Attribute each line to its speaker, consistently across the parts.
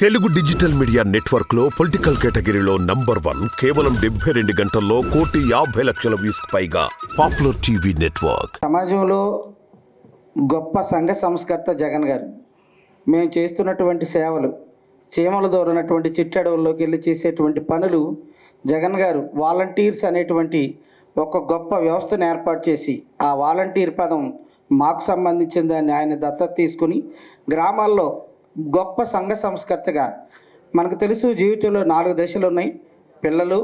Speaker 1: Telugu digital media నెట్వర్క్లో political కేటగిరీలో number one కేవలం డెబ్బై రెండు గంటల్లో కోటి యాభై లక్షల వ్యూస్ పైగా పాపులర్ టీవీ నెట్వర్క్.
Speaker 2: సమాజంలో గొప్ప సంఘ సంస్కర్త జగన్ గారు మేము చేస్తున్నటువంటి సేవలు చీమల దూరనటువంటి చిట్టడవుల్లోకి వెళ్ళి చేసేటువంటి పనులు జగన్ గారు వాలంటీర్స్ అనేటువంటి ఒక గొప్ప వ్యవస్థను ఏర్పాటు చేసి ఆ వాలంటీర్ పదం మాకు సంబంధించిన దాన్ని ఆయన దత్తత తీసుకుని గ్రామాల్లో గొప్ప సంఘ సంస్కర్తగా మనకు తెలుసు జీవితంలో నాలుగు దశలు ఉన్నాయి. పిల్లలు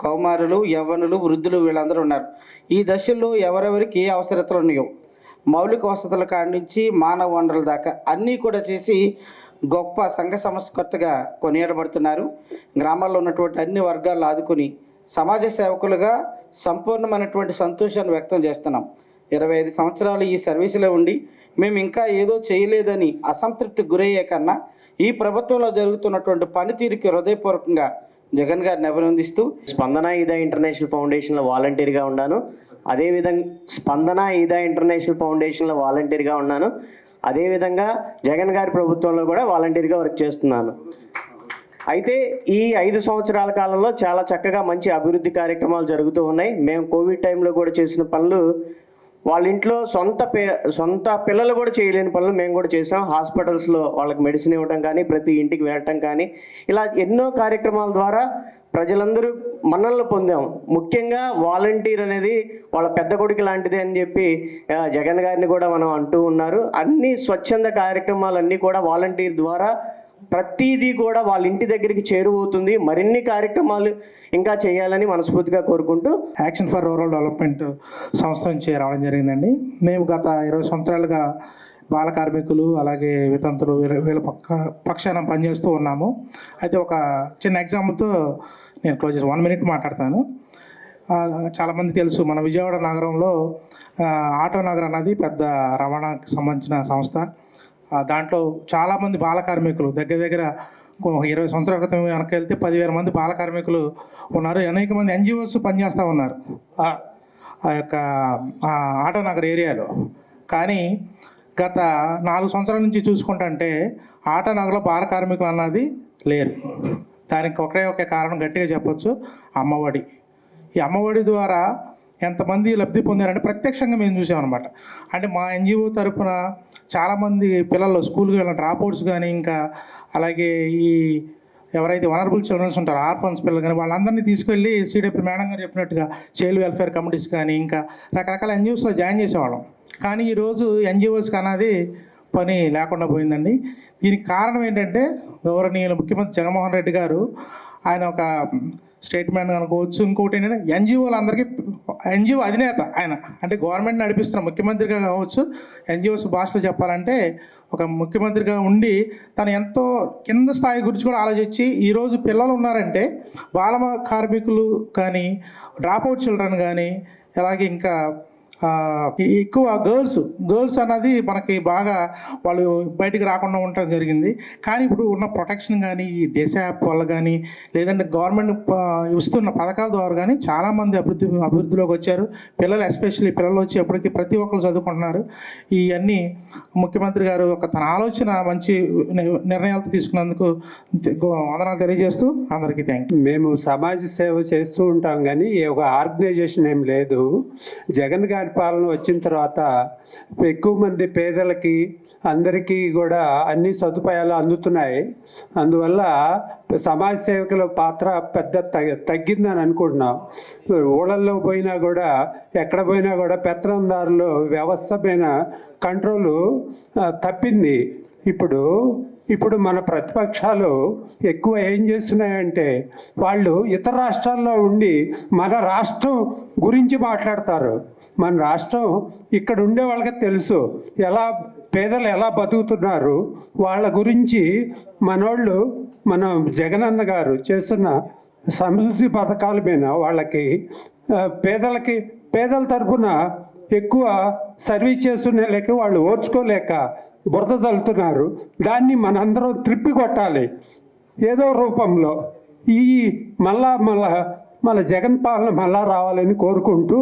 Speaker 2: కౌమారులు యవ్వనులు వృద్ధులు వీళ్ళందరూ ఉన్నారు. ఈ దశల్లో ఎవరెవరికి ఏ అవసరతలు ఉన్నాయో మౌలిక వసతుల కాడి నుంచి మానవ వనరుల దాకా అన్నీ కూడా చేసి గొప్ప సంఘ సంస్కర్తగా కొనియాడబడుతున్నారు. గ్రామాల్లో ఉన్నటువంటి అన్ని వర్గాలు ఆదుకుని సమాజ సేవకులుగా సంపూర్ణమైనటువంటి సంతోషాన్ని వ్యక్తం చేస్తున్నాం. ఇరవై ఐదు సంవత్సరాలు ఈ సర్వీసులో ఉండి మేము ఇంకా ఏదో చేయలేదని అసంతృప్తి గురయ్యే కన్నా ఈ ప్రభుత్వంలో జరుగుతున్నటువంటి పనితీరుకి హృదయపూర్వకంగా జగన్ గారిని అభినందిస్తూ
Speaker 3: స్పందన ఈదా ఇంటర్నేషనల్ ఫౌండేషన్లో వాలంటీర్గా ఉన్నాను. అదేవిధంగా స్పందన ఈదా ఇంటర్నేషనల్ ఫౌండేషన్లో వాలంటీర్గా ఉన్నాను. అదేవిధంగా జగన్ గారి ప్రభుత్వంలో కూడా వాలంటీర్గా వర్క్ చేస్తున్నాను. అయితే ఈ ఐదు సంవత్సరాల కాలంలో చాలా చక్కగా మంచి అభివృద్ధి కార్యక్రమాలు జరుగుతూ ఉన్నాయి. మేము కోవిడ్ టైంలో కూడా చేసిన పనులు వాళ్ళ ఇంట్లో సొంత పే సొంత పిల్లలు కూడా చేయలేని పనులు మేము కూడా చేసాం హాస్పిటల్స్లో వాళ్ళకి మెడిసిన్ ఇవ్వడం కానీ ప్రతి ఇంటికి వెళ్ళటం కానీ ఇలా ఎన్నో కార్యక్రమాల ద్వారా ప్రజలందరూ మన్ననలు పొందాం. ముఖ్యంగా వాలంటీర్ అనేది వాళ్ళ పెద్ద కొడుకు లాంటిది అని చెప్పి జగన్ గారిని కూడా మనం అంటూ ఉన్నారు. అన్ని స్వచ్ఛంద కార్యక్రమాలన్నీ కూడా వాలంటీర్ ద్వారా ప్రతిదీ కూడా వాళ్ళ ఇంటి దగ్గరికి చేరువవుతుంది. మరిన్ని కార్యక్రమాలు ఇంకా చేయాలని మనస్ఫూర్తిగా కోరుకుంటూ
Speaker 4: యాక్షన్ ఫర్ రూరల్ డెవలప్మెంట్ సంస్థ నుంచి రావడం జరిగిందండి. మేము గత ఇరవై సంవత్సరాలుగా బాల కార్మికులు అలాగే వితంతులు వీళ్ళ వీళ్ళ పక్క పక్షాన పనిచేస్తూ ఉన్నాము. అయితే ఒక చిన్న ఎగ్జాంపుల్తో నేను క్లోజ్ చేసి వన్ మినిట్ మాట్లాడతాను. చాలామంది తెలుసు మన విజయవాడ నగరంలో ఆటో నగర్ అన్నది పెద్ద రవాణాకి సంబంధించిన సంస్థ. దాంట్లో చాలామంది బాల కార్మికులు దగ్గర దగ్గర ఇరవై సంవత్సరాల క్రితం వెనక్కి వెళ్తే పదివేల మంది బాల కార్మికులు ఉన్నారు. అనేక మంది ఎన్జిఓస్ పనిచేస్తూ ఉన్నారు ఆ- యొక్క ఆటో నగర్ ఏరియాలో. కానీ గత నాలుగు సంవత్సరాల నుంచి చూసుకుంటుంటే ఆటో నగర్లో బాల కార్మికులు అన్నది లేరు. దానికి ఒకే ఒకే కారణం గట్టిగా చెప్పొచ్చు అమ్మఒడి. ఈ అమ్మఒడి ద్వారా ఎంతమంది లబ్ధి పొందారంటే ప్రత్యక్షంగా మేము చూసామన్నమాట. అంటే మా ఎన్జిఓ తరపున చాలామంది పిల్లలు స్కూల్కి వెళ్ళిన డ్రాప్అవుట్స్ కానీ ఇంకా అలాగే ఈ ఎవరైతే వనరబుల్ చిల్డ్రన్స్ ఉంటారో ఆర్ఫన్స్ పిల్లలు కానీ వాళ్ళందరినీ తీసుకెళ్ళి సిడిపి మేడం గారు చెప్పినట్టుగా చైల్డ్ వెల్ఫేర్ కమిటీస్ కానీ ఇంకా రకరకాల ఎన్జిఓస్లో జాయిన్ చేసేవాళ్ళం. కానీ ఈరోజు ఎన్జిఓస్కి అన్నది పని లేకుండా పోయిందండి. దీనికి కారణం ఏంటంటే గౌరవనీయులు ముఖ్యమంత్రి జగన్మోహన్ రెడ్డి గారు ఆయన ఒక స్టేట్మెంట్ అనుకోవచ్చు. ఇంకోటి ఏంటంటే ఎన్జిఓలు అందరికీ ఎన్జిఓ అధినేత ఆయన. అంటే గవర్నమెంట్ నడిపిస్తున్న ముఖ్యమంత్రిగా కావచ్చు ఎన్జిఓస్ భాషలో చెప్పాలంటే ఒక ముఖ్యమంత్రిగా ఉండి తను ఎంతో కింద స్థాయి గురించి కూడా ఆలోచించి ఈరోజు పిల్లలు ఉన్నారంటే బాలమ కార్మికులు కానీ డ్రాప్అవుట్ చిల్డ్రన్ కానీ అలాగే ఇంకా ఎక్కువ గర్ల్స్ గర్ల్స్ అన్నది మనకి బాగా వాళ్ళు బయటికి రాకుండా ఉండటం జరిగింది. కానీ ఇప్పుడు ఉన్న ప్రొటెక్షన్ కానీ ఈ దేశ యాప్ వల్ల కానీ లేదంటే గవర్నమెంట్ ఇస్తున్న పథకాల ద్వారా కానీ చాలామంది అభివృద్ధి అభివృద్ధిలోకి వచ్చారు. పిల్లలు ఎస్పెషల్లీ పిల్లలు వచ్చి ఎప్పటికీ ప్రతి ఒక్కరు చదువుకుంటున్నారు. ఇవన్నీ ముఖ్యమంత్రి గారు ఒక తన ఆలోచన మంచి నిర్ణయాలు తీసుకున్నందుకు వందనాలు తెలియజేస్తూ అందరికీ థ్యాంక్
Speaker 5: మేము సమాజ సేవ చేస్తూ ఉంటాం కానీ ఒక ఆర్గనైజేషన్ ఏం లేదు. జగన్ గారు పాలన వచ్చిన తర్వాత ఎక్కువ మంది పేదలకి అందరికీ కూడా అన్ని సదుపాయాలు అందుతున్నాయి. అందువల్ల సమాజ సేవకుల పాత్ర పెద్ద తగ్గ- తగ్గిందని అనుకుంటున్నాం. ఊళ్ళల్లో పోయినా కూడా ఎక్కడ పోయినా కూడా పెత్తనందారులు వ్యవస్థ పైన కంట్రోలు తప్పింది. ఇప్పుడు ఇప్పుడు మన ప్రతిపక్షాలు ఎక్కువ ఏం చేస్తున్నాయంటే వాళ్ళు ఇతర రాష్ట్రాల్లో ఉండి మన రాష్ట్రం గురించి మాట్లాడతారు. మన రాష్ట్రం ఇక్కడ ఉండే వాళ్ళకి తెలుసు ఎలా పేదలు ఎలా బతుకుతున్నారు. వాళ్ళ గురించి మనోళ్ళు మన జగనన్న గారు చేస్తున్న సమృద్ధి పథకాల మీద వాళ్ళకి పేదలకి పేదల తరఫున ఎక్కువ సర్వీస్ చేస్తున్న లేక వాళ్ళు ఓర్చుకోలేక బురద చల్లుతున్నారు దాన్ని మనందరం త్రిప్పి కొట్టాలి. ఏదో రూపంలో ఈ మళ్ళా మళ్ళా మన జగన్ పాలన మళ్ళా రావాలని కోరుకుంటూ